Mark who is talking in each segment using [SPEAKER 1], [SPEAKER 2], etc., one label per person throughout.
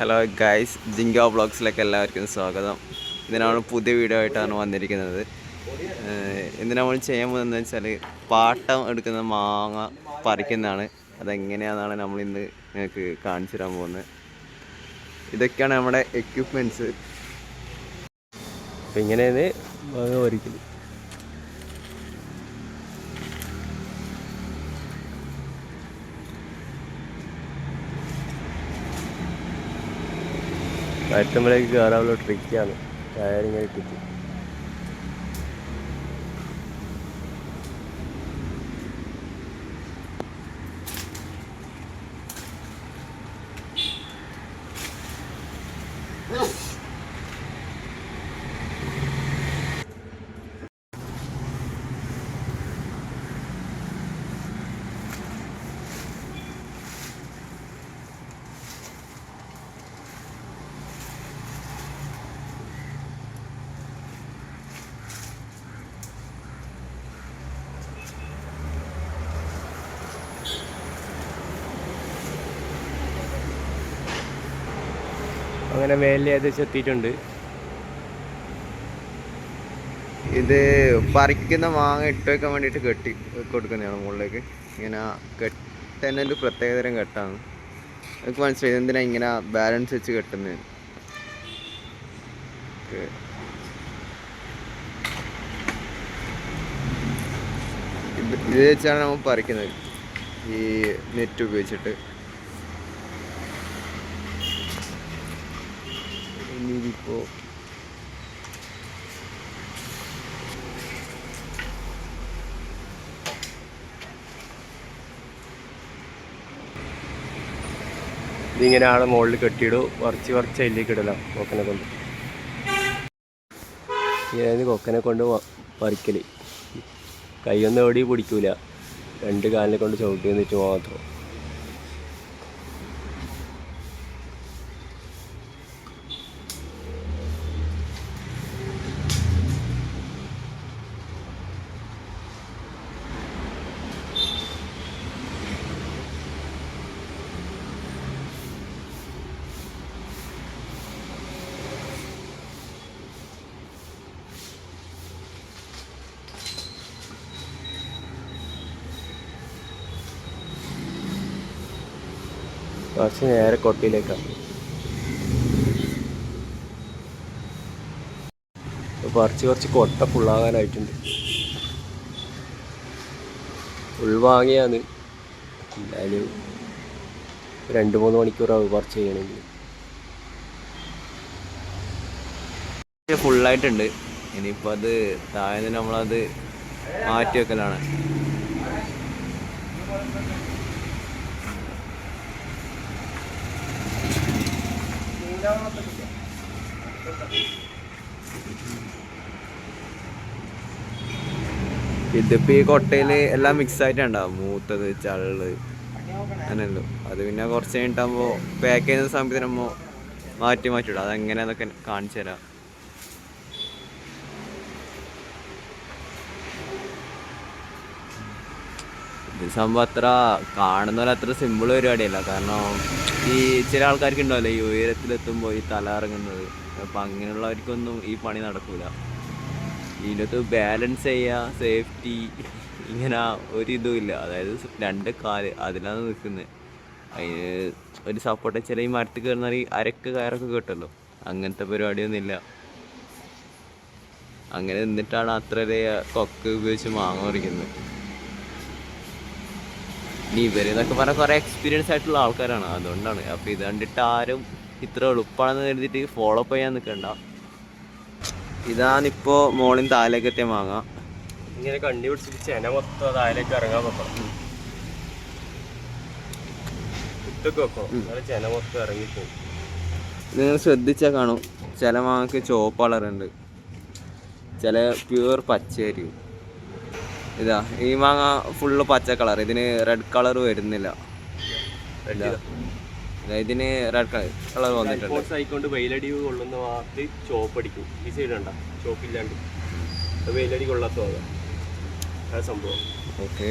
[SPEAKER 1] Hello guys ജിങ്ക ബ്ലോഗ്സിലേക്ക് എല്ലാവർക്കും സ്വാഗതം. ഇതിനാണ് പുതിയ വീഡിയോ ആയിട്ടാണ് വന്നിരിക്കുന്നത്. ഇന്ന് നമ്മൾ ചെയ്യാൻ പോകുന്നത് വെച്ചാൽ പാട്ടം എടുക്കുന്ന മാങ്ങ പറിക്കുന്നതാണ്. അതെങ്ങനെയാണെന്നാണ് നമ്മൾ ഇന്ന് നിങ്ങൾക്ക് കാണിച്ചു തരാൻ പോകുന്നത്. ഇതൊക്കെയാണ് നമ്മുടെ എക്യുപ്മെന്റ്സ്
[SPEAKER 2] അപ്പം ഇങ്ങനെയാണ് മാങ്ങ പറിക്കൽ കയറ്റുമ്പോഴേക്ക് കയറാനുള്ള ട്രിക്കാണ് ടയറിങ്ങനെ ഇട്ടിട്ട്. അങ്ങനെ മേലിൽ ഏകദേശം എത്തിയിട്ടുണ്ട്.
[SPEAKER 1] ഇത് പറിക്കുന്ന മാങ്ങ ഇട്ട് വെക്കാൻ വേണ്ടിയിട്ട് കെട്ടി കൊടുക്കുന്നതാണ് മുകളിലേക്ക്. ഇങ്ങനെ കെട്ടുന്ന ഒരു പ്രത്യേകതരം കെട്ടാണ്. എനിക്ക് മനസ്സിലായി എന്തിനാ ഇങ്ങനെ ബാലൻസ് വെച്ച് കെട്ടുന്നത് ഇത് വെച്ചാണ് നമ്മൾ പറിക്കുന്നത്. ഈ നെറ്റ് ഉപയോഗിച്ചിട്ട്. ഇനിയിപ്പോൾ
[SPEAKER 2] ഇതിങ്ങനെ ആളെ മുകളിൽ കെട്ടിയിടും. വറച്ച് വറച്ച് അതിലേക്ക് ഇടലാം കൊക്കനെ കൊണ്ട്. ഇങ്ങനെ കൊക്കനെ കൊണ്ട് പറിക്കൽ കൈയൊന്നും എവിടെയും പിടിക്കൂല. രണ്ട് കാലിനെ കൊണ്ട് ചവിട്ടി നിന്നിട്ട് മാത്രം. കുറച്ച് നേരെ കൊട്ടിയിലേക്കാണ് കുറച്ച് കുറച്ച് കൊട്ട ഫുള്ളാകാനായിട്ടുണ്ട് ഉൾവാങ്ങിയാണ്. എന്തായാലും രണ്ട് മൂന്ന് മണിക്കൂറാവും കുറച്ച് ചെയ്യണമെങ്കിൽ.
[SPEAKER 1] ഫുള്ളായിട്ടുണ്ട്. ഇനിയിപ്പോൾ അത് താഴെ നിന്ന് നമ്മളത് മാറ്റി വെക്കലാണ്. ഇതിപ്പോൾ ഈ കൊട്ടയിൽ എല്ലാം മിക്സ് ആയിട്ടുണ്ടാവും. മൂത്തത് ചള്ള് അങ്ങനെയല്ലോ അത് പിന്നെ കുറച്ച് കഴിഞ്ഞിട്ടാകുമ്പോൾ പാക്ക് ചെയ്യുന്ന സമയത്ത് നമ്മൾ മാറ്റി മാറ്റിയിടും അതെങ്ങനെയാന്നൊക്കെ കാണിച്ചു തരാം. ഇത് സംഭവം അത്ര കാണുന്ന പോലെ അത്ര സിമ്പിൾ പരിപാടിയല്ല. കാരണം ഈ ചില ആൾക്കാർക്ക് ഉണ്ടാവില്ല ഈ ഉയരത്തിലെത്തുമ്പോൾ ഈ തല ഇറങ്ങുന്നത്. അപ്പം അങ്ങനെയുള്ളവർക്കൊന്നും ഈ പണി നടക്കൂല. ഇതിനകത്ത് ബാലൻസ് ചെയ്യുക സേഫ്റ്റി ഇങ്ങനെ ഒരിതും ഇല്ല. അതായത് രണ്ട് കാൽ അതിലാണ് നിൽക്കുന്നത് അതിന് ഒരു സപ്പോർട്ട് ചില ഈ മരത്തിൽ കയറുന്ന ഈ അരക്ക് കയറൊക്കെ കിട്ടുമല്ലോ അങ്ങനത്തെ പരിപാടിയൊന്നും ഇല്ല. അങ്ങനെ നിന്നിട്ടാണ് അത്ര കൊക്ക് ഉപയോഗിച്ച് മാങ്ങ പറിക്കുന്നത് ഇനി ഇവരെന്നൊക്കെ പറഞ്ഞാൽ കുറേ എക്സ്പീരിയൻസ് ആയിട്ടുള്ള ആൾക്കാരാണ്. അതുകൊണ്ടാണ്. അപ്പോൾ ഇത് കണ്ടിട്ട് ആരും ഇത്ര എളുപ്പമാണെന്ന് കരുതിട്ട് ഫോളോ അപ്പ് ചെയ്യാൻ നിൽക്കണ്ട ഇതാണിപ്പോൾ മോളിൽ താഴേക്ക് എത്തിയ മാങ്ങ.
[SPEAKER 2] ഇങ്ങനെ കണ്ണി പിടിച്ചിട്ട് ചെന മൊത്തം താലേക്ക് ഇറങ്ങാൻ വെക്കണം ഇട്ടൊക്കെ വെക്കണം എന്നാലും ചെന മൊത്തം ഇറങ്ങിപ്പോകും
[SPEAKER 1] നിങ്ങൾ ശ്രദ്ധിച്ചാൽ കാണും. ചില മാങ്ങക്ക് ചോപ്പ് കളറുണ്ട്. ചില പ്യൂർ പച്ചയായിരിക്കും ഇതാ ഈ മാങ്ങ ഫുള്ള് പച്ച കളർ ഇതിന് റെഡ് കളർ വരുന്നില്ല. ഇതാ. ഇതാ, ഇതിന് റെഡ് കളർ വന്നിട്ടുണ്ട്.
[SPEAKER 2] ആയിക്കൊണ്ട് വെയിലടി കൊള്ളുന്ന ഭാഗത്ത് ചോപ്പ് അടിക്കും. ഈ സൈഡ് കണ്ട? ചോപ്പില്ലാണ്ട് വെയിലടി കൊള്ളാത്ത അതാണ് സംഭവം.
[SPEAKER 1] ഓക്കെ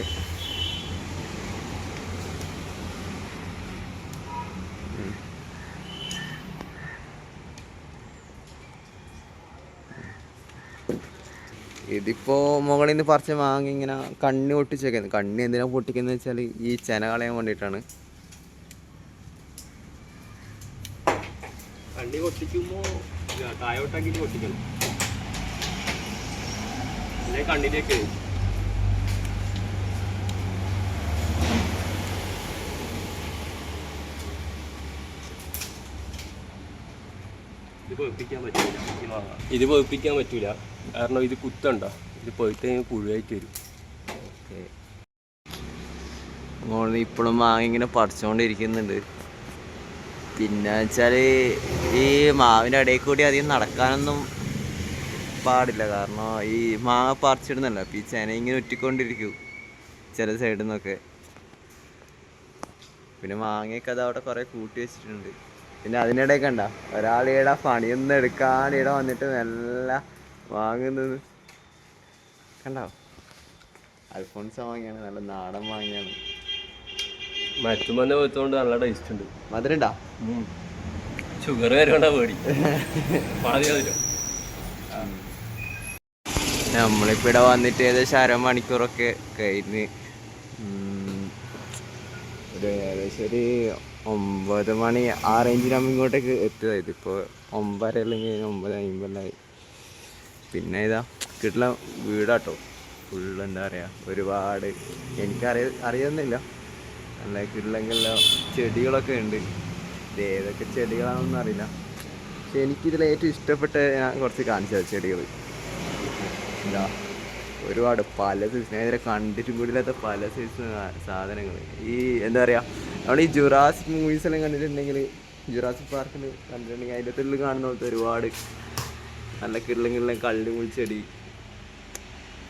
[SPEAKER 1] ഇതിപ്പോ മുകളിൽ നിന്ന് പറിച്ച് മാങ്ങ ഇങ്ങനെ കണ്ണി പൊട്ടിച്ചേക്കുന്നത് കണ്ണി എന്തിനാ പൊട്ടിക്കുന്നത് വെച്ചാൽ ഈ ചെന കളയാൻ വേണ്ടിയിട്ടാണ്
[SPEAKER 2] കണ്ണി പൊട്ടിക്കുമ്പോൾ തായോട്ടാക്കിട്ട് പൊട്ടിക്കണം. അല്ലെ കണ്ണിലേക്ക്? ഇത് വെപ്പിക്കാൻ പറ്റില്ല. ഇത് പൊഴിപ്പിക്കാൻ പറ്റൂല. കാരണം ഇത് കുത്തണ്ട? ഇത് പോയിട്ട് കഴിഞ്ഞാൽ പുഴുവായിട്ട് വരും.
[SPEAKER 1] മോളിൽ ഇപ്പോഴും മാങ്ങ ഇങ്ങനെ പറിച്ചുകൊണ്ടിരിക്കുന്നുണ്ട് പിന്നെ വെച്ചാൽ ഈ മാവിന്റെ ഇടയിൽ കൂടി അധികം നടക്കാനൊന്നും പാടില്ല. കാരണം ഈ മാങ്ങ പറിച്ചിടുന്നല്ലോ അപ്പം ഈ ചെന ഇങ്ങനെ ഒറ്റിക്കൊണ്ടിരിക്കും ചില സൈഡിൽ നിന്നൊക്കെ പിന്നെ മാങ്ങയൊക്കെ അത് അവിടെ കുറേ കൂട്ടി വെച്ചിട്ടുണ്ട്. പിന്നെ അതിനിടയിൽ കണ്ട? ഒരാളിയുടെ പണിയൊന്നും എടുക്കാൻ ഇവിടെ വന്നിട്ട് നല്ല വാങ്ങുന്നത്. കണ്ടോ? അൽഫോൺസ വാങ്ങിയാണ് നല്ല നാടൻ വാങ്ങിയാണ്.
[SPEAKER 2] മരത്തുമന്നെ പോയതുകൊണ്ട് നല്ല ടേസ്റ്റ് ഉണ്ട്.
[SPEAKER 1] മധുരണ്ടാ?
[SPEAKER 2] ഷുഗർ വരേണ്ട പേടി.
[SPEAKER 1] നമ്മളിപ്പോ ഇവിടെ വന്നിട്ട് ഏകദേശം അരമണിക്കൂറൊക്കെ കഴിഞ്ഞ് ഒരു ഏകദേശം ഒരു ഒമ്പത് മണി ആ റേഞ്ചിനാകുമ്പോൾ ഇങ്ങോട്ടേക്ക് എത്തിയതായത് ഇപ്പോൾ ഒമ്പര അല്ലെങ്കിൽ ഒമ്പത് അമ്പതായി. പിന്നെ ഇതാ കിട്ടുന്ന വീടാട്ടോ. ഫുൾ എന്താ പറയുക ഒരുപാട്. എനിക്കറിയ അറിയുന്നില്ല നല്ല കിട്ടുന്നെങ്കിൽ ചെടികളൊക്കെ ഉണ്ട്. ഇത് ഏതൊക്കെ ചെടികളാണെന്നൊന്നും അറിയില്ല. പക്ഷെ എനിക്കിതിൽ ഏറ്റവും ഇഷ്ടപ്പെട്ട ഞാൻ കുറച്ച് കാണിച്ചത് ചെടികൾ എന്താ ഒരുപാട് പല സൈസ് ഞാൻ ഇതിനെ കണ്ടിട്ടും കൂടിയില്ലാത്ത പല സൈസ് സാധനങ്ങൾ ഈ എന്താ പറയുക നമ്മൾ ഈ ജുറാസിക് മൂവീസ് എല്ലാം കണ്ടിട്ടുണ്ടെങ്കിൽ ജുറാസിക് പാർക്കിൽ കണ്ടിട്ടുണ്ടെങ്കിൽ അതിന്റെ ഉള്ളിൽ കാണുന്ന പോലത്തെ ഒരുപാട് നല്ല കിള്ളും കിള്ളും കള്ളി ചെടി.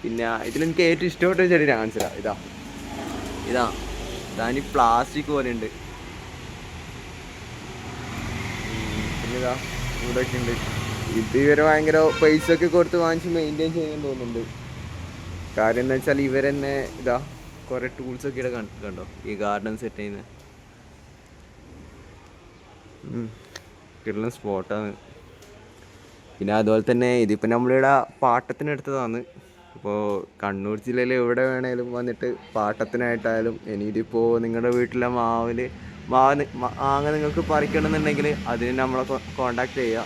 [SPEAKER 1] പിന്നെ ഇതിലെനിക്ക് ഏറ്റവും ഇഷ്ടപ്പെട്ട ചെടി ഞാൻ ഇതാ. ഇതാ. ഇതാ ഇതാനി പ്ലാസ്റ്റിക് പോലെ ഉണ്ട് പിന്നെ ഇവിടെയൊക്കെ ഉണ്ട് ഇത് ഇവരെ ഭയങ്കര പൈസ ഒക്കെ കൊടുത്ത് വാങ്ങിച്ച് മെയിന്റെയിൻ ചെയ്യാൻ തോന്നുന്നുണ്ട്. കാര്യം എന്താ വെച്ചാൽ ഇവരെന്നെ ഇതാ കുറെ ടൂൾസ് ഒക്കെ ഇവിടെ കണ്ടിട്ടുണ്ടോ കണ്ടോ? ഈ ഗാർഡൻ സെറ്റ് ചെയ്യുന്ന. കിട്ടുന്ന സ്പോട്ടാണ് പിന്നെ അതുപോലെ തന്നെ ഇതിപ്പോൾ നമ്മളിവിടെ പാട്ടത്തിനെടുത്തതാണ്. ഇപ്പോൾ കണ്ണൂർ ജില്ലയിൽ എവിടെ വേണേലും വന്നിട്ട് പാട്ടത്തിനായിട്ടായാലും ഇനി ഇതിപ്പോൾ നിങ്ങളുടെ വീട്ടിലെ മാവിൽ മാവ് മാങ്ങ നിങ്ങൾക്ക് പറിക്കണമെന്നുണ്ടെങ്കിൽ അതിന് നമ്മളെ കോണ്ടാക്ട് ചെയ്യുക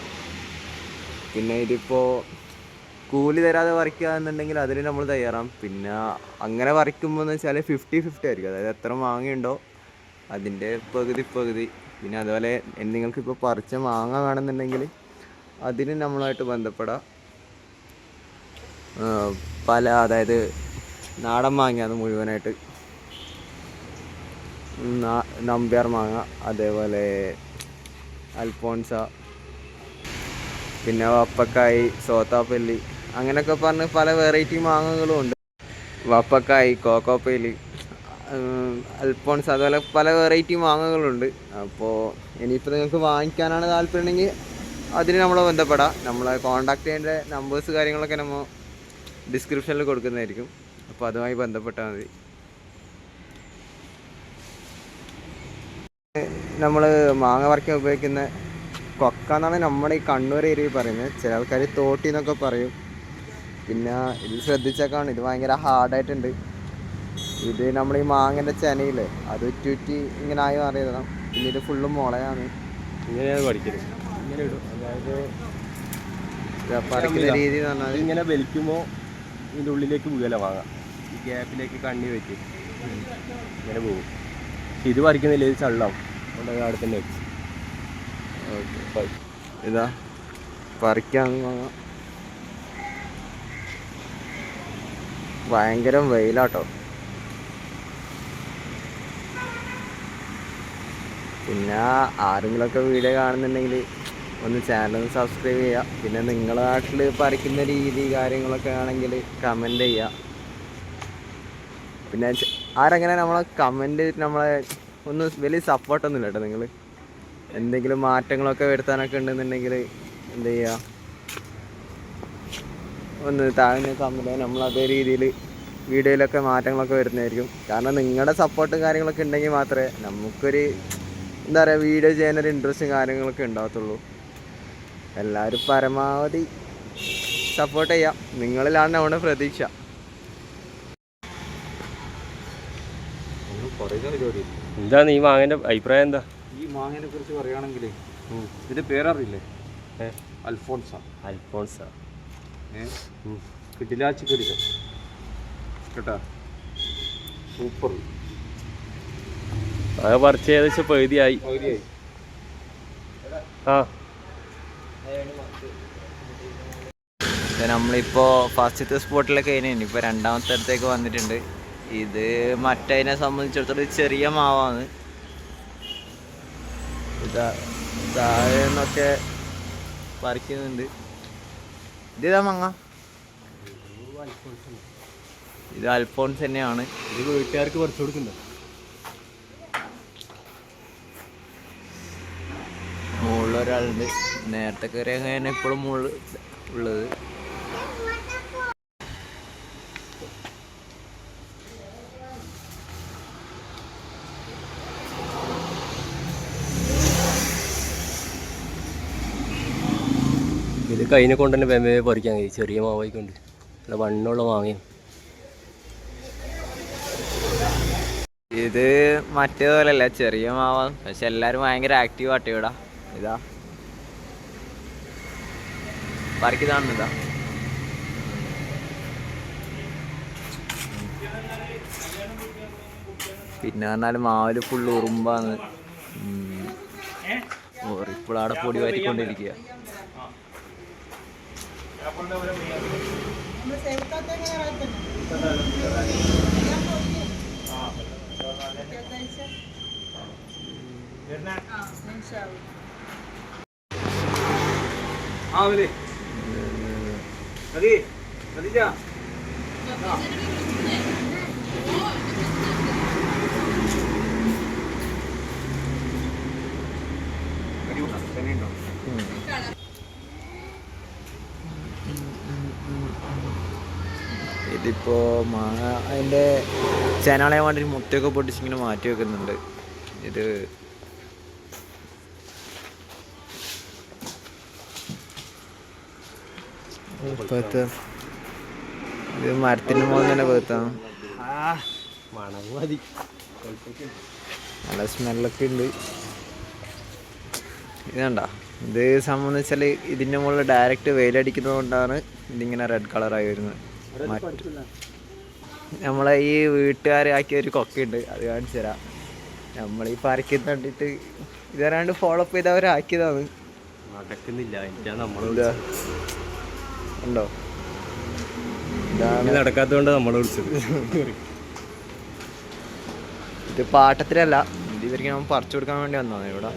[SPEAKER 1] പിന്നെ ഇതിപ്പോൾ കൂലി തരാതെ വരയ്ക്കുക എന്നുണ്ടെങ്കിൽ അതിന് നമ്മൾ തയ്യാറാം പിന്നെ അങ്ങനെ വരയ്ക്കുമ്പോൾ എന്ന് വെച്ചാൽ ഫിഫ്റ്റി ഫിഫ്റ്റി ആയിരിക്കും. അതായത് എത്ര മാങ്ങയുണ്ടോ അതിന്റെ പകുതി പകുതി. പിന്നെ അതുപോലെ നിങ്ങൾക്കിപ്പോൾ പറിച്ച മാങ്ങ വേണമെന്നുണ്ടെങ്കിൽ അതിന് നമ്മളായിട്ട് ബന്ധപ്പെടാം. പല അതായത് നാടൻ മാങ്ങ അത് മുഴുവനായിട്ട് നമ്പ്യാർ മാങ്ങ അതേപോലെ അൽഫോൺസ പിന്നെ വപ്പക്കായി സോത്താപ്പല്ലി അങ്ങനെയൊക്കെ പറഞ്ഞ് പല വെറൈറ്റി മാങ്ങകളും ഉണ്ട്. വപ്പക്കായി കോക്കോപ്പല്ലി അൽഫോൺസ് അതുപോലെ പല വെറൈറ്റി മാങ്ങകളുണ്ട്. അപ്പോൾ ഇനിയിപ്പോൾ നിങ്ങൾക്ക് വാങ്ങിക്കാനാണ് താല്പര്യമുണ്ടെങ്കിൽ അതിന് നമ്മളെ ബന്ധപ്പെടാം. നമ്മളെ കോൺടാക്ട് ചെയ്യേണ്ട നമ്പേഴ്സ് കാര്യങ്ങളൊക്കെ നമ്മൾ ഡിസ്ക്രിപ്ഷനിൽ കൊടുക്കുന്നതായിരിക്കും. അപ്പോൾ അതുമായി ബന്ധപ്പെട്ടാൽ മതി. നമ്മൾ മാങ്ങ പറിക്കാൻ ഉപയോഗിക്കുന്ന കൊക്ക എന്നാണ് നമ്മുടെ ഈ കണ്ണൂർ ഏരിയയിൽ പറയുന്നത്. ചില ആൾക്കാർ തോട്ടി എന്നൊക്കെ പറയും. പിന്നെ ഇത് ശ്രദ്ധിച്ചേക്കാണ്. ഇത് ഭയങ്കര ഹാർഡായിട്ടുണ്ട് ഇത് നമ്മൾ ഈ മാങ്ങന്റെ ചെനയില്ലേ അത് ഉറ്റുറ്റി ഇങ്ങനെ ആയി മാറിയതാണ്. പിന്നെ ഇത് ഫുള്ളും മുളയാണ്.
[SPEAKER 2] ഇങ്ങനെയാണ് പഠിക്കൽ. ഇങ്ങനെ ഇടും. അതായത്
[SPEAKER 1] പറിക്കുന്ന രീതി എന്ന് പറഞ്ഞാൽ
[SPEAKER 2] ഇങ്ങനെ വലിക്കുമ്പോൾ ഇതിന്റെ ഉള്ളിലേക്ക് വീല വാങ്ങാം. ഈ ഗ്യാപ്പിലേക്ക് കണ്ണി വെച്ച് ഇങ്ങനെ പോകും പക്ഷെ ഇത് പറിക്കുന്നില്ല? ഇത് ചള്ളാവും അടുത്തന്നെ അവിടെ തന്നെ വെച്ച്.
[SPEAKER 1] ഇതാ പറിക്കാൻ വാങ്ങാം. ഭയങ്കര വെയിലാട്ടോ. പിന്നെ ആരെങ്കിലുമൊക്കെ വീഡിയോ കാണുന്നുണ്ടെങ്കിൽ ഒന്ന് ചാനൽ സബ്സ്ക്രൈബ് ചെയ്യുക. പിന്നെ നിങ്ങളുടെ നാട്ടിൽ പറിക്കുന്ന രീതി കാര്യങ്ങളൊക്കെ ആണെങ്കിൽ കമന്റ് ചെയ്യുക. പിന്നെ ആരങ്ങനെ നമ്മളെ കമന്റ് നമ്മളെ ഒന്ന് വലിയ സപ്പോർട്ടൊന്നും ഇല്ല കേട്ടോ നിങ്ങൾ എന്തെങ്കിലും മാറ്റങ്ങളൊക്കെ വരുത്താനൊക്കെ ഉണ്ടെന്നുണ്ടെങ്കിൽ എന്ത് ചെയ്യുക? ഒന്ന് താഴ്ന്ന കമ്മിൽ നമ്മൾ അതേ രീതിയിൽ വീഡിയോയിലൊക്കെ മാറ്റങ്ങളൊക്കെ വരുന്നതായിരിക്കും. കാരണം നിങ്ങളുടെ സപ്പോർട്ടും കാര്യങ്ങളൊക്കെ ഉണ്ടെങ്കിൽ മാത്രമേ നമുക്കൊരു എന്താ പറയുക വീഡിയോ ചെയ്യാനൊരു ഇൻട്രസ്റ്റും കാര്യങ്ങളൊക്കെ ഉണ്ടാകത്തുള്ളൂ. എല്ലാവരും പരമാവധി സപ്പോർട്ട് ചെയ്യാം. നിങ്ങളിലാണ് നമ്മുടെ പ്രതീക്ഷ.
[SPEAKER 3] എന്താ നീ
[SPEAKER 2] എന്താണ് ഈ മാങ്ങന്റെ അഭിപ്രായം എന്താ?
[SPEAKER 3] ഈ മാങ്ങനെ കുറിച്ച് പറയുകയാണെങ്കിൽ ഇതിന്റെ പേരറിയില്ലേ? അൽഫോൺസ.
[SPEAKER 2] അൽഫോൺസ.
[SPEAKER 3] ഏ? കിടിലാച്ചി കിടില കേട്ടാ? സൂപ്പർ.
[SPEAKER 2] അത് പറിച്ച് ഏകദേശം പകുതിയായി.
[SPEAKER 3] പകുതിയായി.
[SPEAKER 2] ആ.
[SPEAKER 1] നമ്മളിപ്പോൾ ഫസ്റ്റത്തെ സ്പോട്ടിലൊക്കെ കഴിഞ്ഞു ഇപ്പൊ രണ്ടാമത്തെ അടുത്തേക്ക് വന്നിട്ടുണ്ട്. ഇത് മറ്റതിനെ സംബന്ധിച്ചിടത്തോളം ചെറിയ മാവാണ്. ഇതാ പറിക്കുന്നുണ്ട്. ഇതേതാ മങ്ങ? ഇത് അൽഫോൺസ് തന്നെയാണ്.
[SPEAKER 2] ഇത് വീട്ടുകാർക്ക് പറിച്ചു കൊടുക്കണ്ടോ
[SPEAKER 1] മുകളിൽ ഒരാളുണ്ട്. നേരത്തെ കയറിയ അങ്ങനെ എപ്പോഴും മുകളിൽ ഉള്ളത്.
[SPEAKER 2] ഇത് കൈനെ കൊണ്ട് തന്നെ വെമ്പേ പറിക്കാൻ കഴിയും ചെറിയ മാവായിക്കൊണ്ട്. നല്ല വണ്ണുള്ള മാങ്ങയും
[SPEAKER 1] ഇത് മറ്റേതുപോലല്ല ചെറിയ മാവാ. പക്ഷെ എല്ലാവരും ഭയങ്കര ആക്റ്റീവ് ആട്ടെ ഇവിടെ. പറിക്കുന്നതാണിതാ പിന്നെ പറഞ്ഞാൽ മാവിൽ ഫുള്ള് ഉറുമ്പാണ്. ഇപ്പോഴവിടെ പൊടി വാറ്റിക്കൊണ്ടിരിക്കുക
[SPEAKER 3] ആ അവർ മതി മതിച്ചാ
[SPEAKER 1] ഇതിപ്പോ മാ അതിന്റെ ചെനാളെ വേണ്ടി മുട്ടയൊക്കെ പൊട്ടിച്ചിങ്ങനെ മാറ്റി വെക്കുന്നുണ്ട്. ഇത് ഇത് മരത്തിന്റെ മുകളിൽ തന്നെ നല്ല സ്മെല്ലൊക്കെ ഉണ്ട്. ഇതണ്ട ഇത് സംബന്ധിച്ചാൽ ഇതിന്റെ മുകളിൽ ഡയറക്റ്റ് വെയിലടിക്കുന്നത് കൊണ്ടാണ് ഇതിങ്ങനെ റെഡ് കളറായി വരുന്നത്. നമ്മളെ ഈ വീട്ടുകാരാക്കിയ ഒരു കൊക്കയുണ്ട് അത് കാണിച്ചു തരാം. നമ്മൾ ഈ പറിക്കുന്ന കണ്ടിട്ട് ഇതരാണ്ട് ഫോളോ അപ്പ് ചെയ്ത് അവരാക്കിയതാണ്.
[SPEAKER 2] നടക്കുന്നില്ല.
[SPEAKER 1] ഉണ്ടോ? നടക്കാത്തോണ്ട്
[SPEAKER 2] നടക്കാത്തതുകൊണ്ട് നമ്മൾ വിളിച്ചത്.
[SPEAKER 1] ഇത് പാട്ടത്തിലല്ല ഇത് ഇവർക്ക് നമ്മൾ പറിച്ചു കൊടുക്കാൻ വേണ്ടി വന്നോ ഇവിടെ.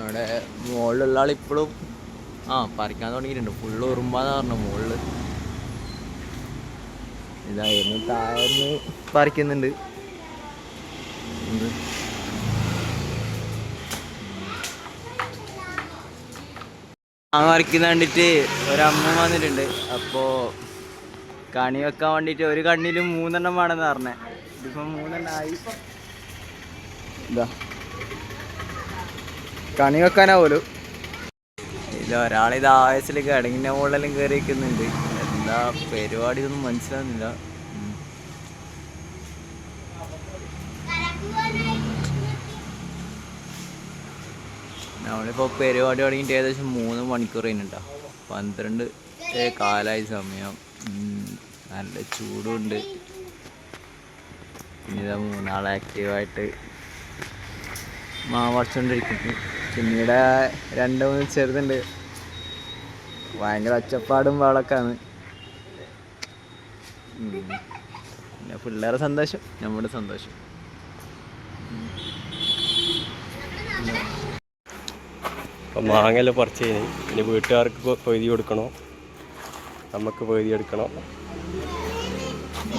[SPEAKER 1] ഇവിടെ മുകളിലുള്ള ആൾ ഇപ്പോഴും ആ പറിക്കാൻ തുടങ്ങിയിട്ടുണ്ട്. ഫുള്ള് ഉറുമ്പാന്ന് പറഞ്ഞു മുകളിൽ ഇതായിരുന്നു താഴ്ന്ന് പറിക്കുന്നുണ്ട്. എന്ത്? വരയ്ക്കുന്ന പറിക്കുന്ന കണ്ടിട്ട് ഒരമ്മ വന്നിട്ടുണ്ട്. അപ്പോൾ കണി വെക്കാൻ വേണ്ടിയിട്ട് ഒരു കണ്ണിൽ മൂന്നെണ്ണം വേണമെന്ന് പറഞ്ഞേ. ഇതിപ്പോ മൂന്നെണ്ണം ആയി. ഇതാ. കണി വെക്കാനാ പോലും. ഇല്ല ഒരാളിത് ആവേശത്തിൽ കിടങ്ങിന്റെ മുകളിലെല്ലാം കയറി നിൽക്കുന്നുണ്ട്. എന്താ പരിപാടി ഒന്നും മനസ്സിലാകുന്നില്ല നമ്മളിപ്പോൾ പരിപാടി തുടങ്ങിയിട്ട് ഏകദേശം മൂന്ന് മണിക്കൂർ കഴിഞ്ഞിട്ടാ. പന്ത്രണ്ട് കാലായി സമയം. നല്ല ചൂടുണ്ട്. പിന്നെ മൂന്നാൾ ആക്റ്റീവായിട്ട് മാവടിച്ചുകൊണ്ടിരിക്കുന്നു പിന്നീട് രണ്ട് മൂന്ന് ചെറുതുണ്ട്. ഭയങ്കര ഒച്ചപ്പാടും വളക്കാണ്. പിന്നെ പിള്ളേരെ സന്തോഷം നമ്മുടെ സന്തോഷം.
[SPEAKER 2] അപ്പം മാങ്ങല പറിച്ച് കഴിഞ്ഞ് ഇനി വീട്ടുകാർക്ക് പൊയ്തി കൊടുക്കണോ? നമുക്ക് പൊയ്തി കൊടുക്കണോ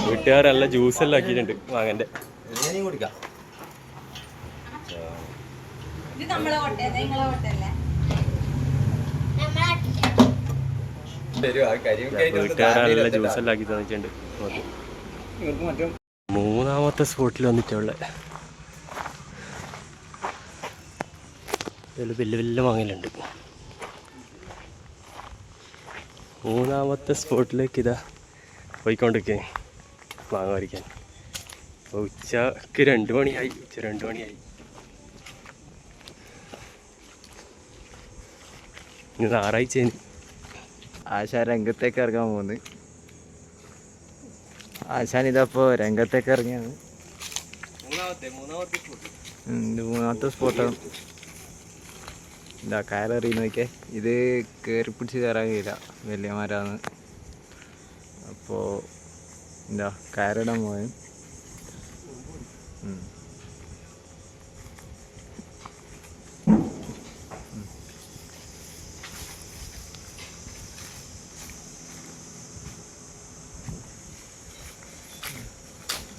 [SPEAKER 2] വീട്ടുകാരെല്ലാം ജ്യൂസെല്ലാം ആക്കിയിട്ടുണ്ട്
[SPEAKER 4] മാങ്ങന്റെ.
[SPEAKER 2] വീട്ടുകാരെല്ലാം ജ്യൂസെല്ലാം ആക്കി തന്നിട്ടുണ്ട്. മൂന്നാമത്തെ സ്പോട്ടിൽ വന്നിട്ടുള്ള ഇതിൽ വലിയ വലിയ മാങ്ങലുണ്ട് മൂന്നാമത്തെ സ്പോട്ടിലേക്ക് ഇതാ പോയിക്കൊണ്ടിരിക്കേ മാങ്ങ പറിക്കാൻ അപ്പോൾ ഉച്ചയ്ക്ക് രണ്ട് മണിയായി ഉച്ച രണ്ട് മണിയായി. ഇന്ന് ഞായറാഴ്ച
[SPEAKER 1] ആശാ രംഗത്തേക്ക് ഇറങ്ങാൻ പോകുന്നത് ആശാൻ ഇതപ്പോൾ രംഗത്തേക്ക് ഇറങ്ങിയാണ്.
[SPEAKER 2] മൂന്നാമത്തെ
[SPEAKER 1] സ്പോട്ടാണ്. ഇതാ കയറെറിയ നോക്കിയേ. ഇത് കയറി പിടിച്ച് കയറാൻ കഴിയില്ല. വലിയ മരമാണ് അപ്പോൾ എന്താ കയറിടാൻ പോയ.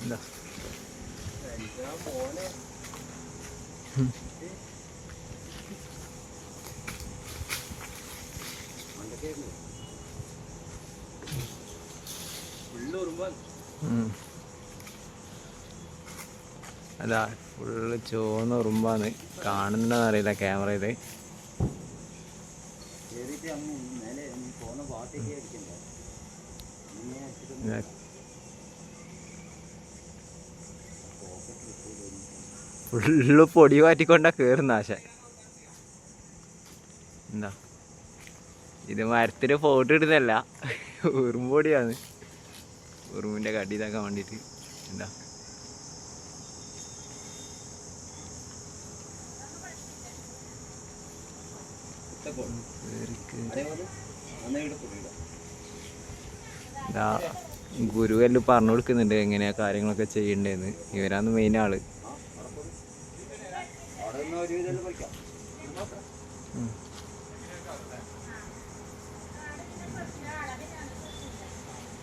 [SPEAKER 1] എന്താ അതാ ഫുള്ള് ചുവന്ന ഉറുമ്പാന്ന് കാണുന്നറിയില്ല ക്യാമറയിൽ ഫുള്ള് പൊടി മാറ്റിക്കൊണ്ടാ കേറുന്ന ആശ. എന്താ? ഇത് മരത്തിന് ഫോട്ടോ ഇടുന്നല്ല ഉറുമ്പൊടിയാണ് ഉറുമ്പിന്റെ കടി ഇതാക്കാൻ വേണ്ടിയിട്ട്. എന്താ? ഇതാ ഗുരുവെല്ലാം പറഞ്ഞു കൊടുക്കുന്നുണ്ട് എങ്ങനെയാ കാര്യങ്ങളൊക്കെ ചെയ്യണ്ടേന്ന്. ഇവരാന്ന് മെയിൻ ആൾ.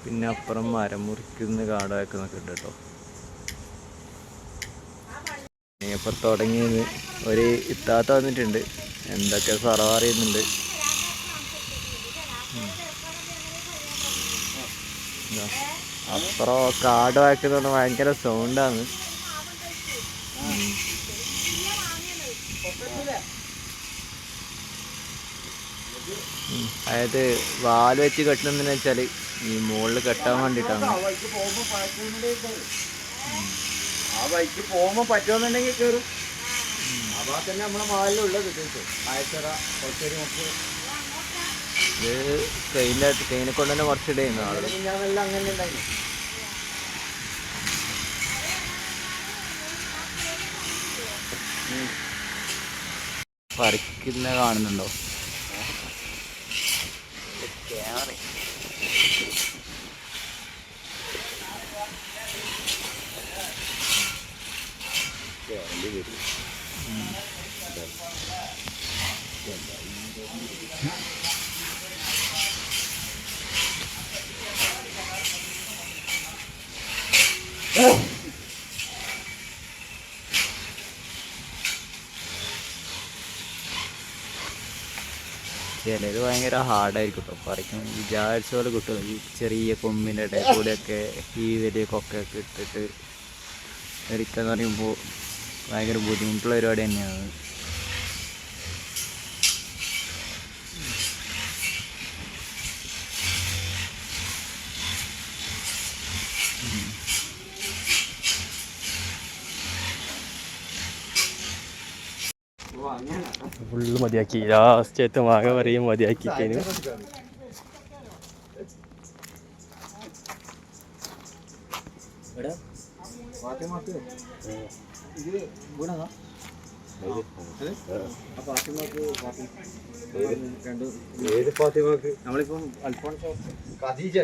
[SPEAKER 1] പിന്നെ അപ്പുറം മരം മുറിക്കുന്ന കാടൊക്കെ ഉണ്ട് കേട്ടോ. ഇനിയിപ്പോൾ തുടങ്ങിയത് ഒരു ഇത്താത്ത വന്നിട്ടുണ്ട്. എന്തൊക്കെ സർവ അറിയുന്നുണ്ട് അപ്പുറം കാട് വാക്കുന്നതുകൊണ്ട് ഭയങ്കര സൗണ്ടാണ് അതായത് വാൽ വെച്ച് കെട്ടുന്നതെന്ന് വെച്ചാൽ ഈ മുകളിൽ കെട്ടാൻ വേണ്ടിട്ടാണ്.
[SPEAKER 3] ആ ബൈക്ക് പോകുമ്പോൾ പറ്റുമെന്നുണ്ടെങ്കിൽ കയറും ആ ഭാഗത്ത് തന്നെ നമ്മളെ മാലിലുള്ളത് ആയത്തറ കൊച്ചേരി മുക്ക്.
[SPEAKER 1] ഇത് ട്രെയിനിന്റെ ട്രെയിനെ കൊണ്ട് തന്നെ കുറച്ച് ഇടയുന്നു
[SPEAKER 3] ഞാനെല്ലാം അങ്ങനെ ഉണ്ടായിരുന്നു
[SPEAKER 1] പറിക്കുന്ന കാണുന്നുണ്ടോ? ചിലത് ഭയങ്കര ഹാർഡായിരിക്കും കേട്ടോ പറിക്കും വിചാരിച്ച പോലെ കിട്ടും. ഈ ചെറിയ കൊമ്പിന്റെ ഇടയിൽ കൂടെയൊക്കെ ഈ വലിയ കൊക്കയൊക്കെ ഇട്ടിട്ട് എറിക്കാന്ന് പറയുമ്പോൾ ഭയങ്കര ബുദ്ധിമുട്ടുള്ള പരിപാടി തന്നെയാണ്
[SPEAKER 2] ഫുള്ള് മതിയാക്കി ലാസ്റ്റ് മാങ്ങ പറയും മതിയാക്കി കഴിഞ്ഞു
[SPEAKER 3] ഫാത്തിമാക്ക് ഇത് വീണതാ മതിയാക്കി. ഫാത്തിമ മാങ്ങ പറയും ഫാത്തിമാക്ക് നമ്മളിപ്പം അൽഫോൺസോ ഖദീജ.